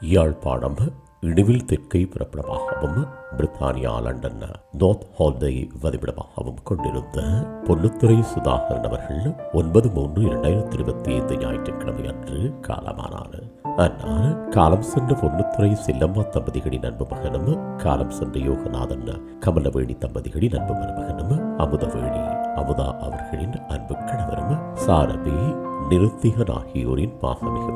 யாழ்ப்பாணம் இடிவில் தெற்கை பிறப்பிடமாகவும் பிரித்தானியா லண்டன் நோர்த் ஹால்தை வதிவிடமாகவும் கொண்டிருந்த பொன்னுத்துறை சுதாகரன் அவர்கள் ஒன்பது மூன்று இரண்டாயிரத்தி இருபத்தி ஐந்து ஞாயிற்றுக்கிழமை அன்று காலமானார். அன்னார் காலம் சென்ற பொன்னுத்துறை செல்லம்மா தம்பதிகளின் அன்பு மகனும் காலம் சென்ற யோகநாதன் கமலவேணி தம்பதிகளின் அன்பு மருமகனும் அமுதவேணி அமுதா அவர்களின் அன்பு கணவரும் சாரபி நிருத்திகன் ஆகியோரின் பாசமிகு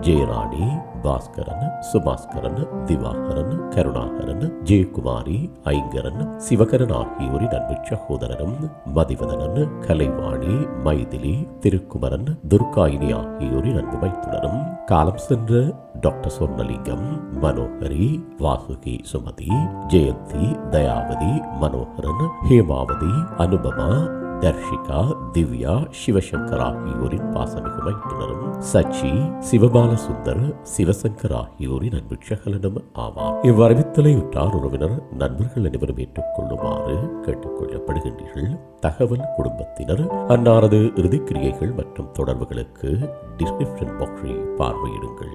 ஜெயராணி பாஸ்கரன் சுபாஸ்கரன் திவாகரன் கருணாகரன் ஜெயக்குமாரி ஐங்கரன் சிவகரன் ஆகியோரின் அன்பு சகோதரனும் மதிவதனன் கலைவாணி மைதிலி திருக்குமரன் துர்காயினி ஆகியோரின் அன்பு மைத்துனரும். காலம் சென்ற டாக்டர் சொர்ணலிங்கம் மனோகரி வாசுகி சுமதி ஜெயந்தி தயாவதி மனோகரன் ஹேமாவதி அனுபமா தர்ஷிகா திவ்யா சிவசங்கர் ஆகியோரின் பாசமிகு மைத்துனரும் சச்சி சிவபால சுந்தர் சிவசங்கர் ஆகியோரின் அன்பு சகலனும் ஆவார். இவ்வறிவித்தலை உற்றார் உறவினர் நண்பர்கள் அனைவரும் ஏற்றுக்கொள்ளுமாறு கேட்டுக்கொள்ளப்படுகின்றீர்கள். தகவல் குடும்பத்தினர் அன்னாரது இறுதிக்கிரியைகள் மற்றும் தொடர்புகளுக்கு டிஸ்கிரிப்ஷன் பாக்ஸை பார்வையிடுங்கள்.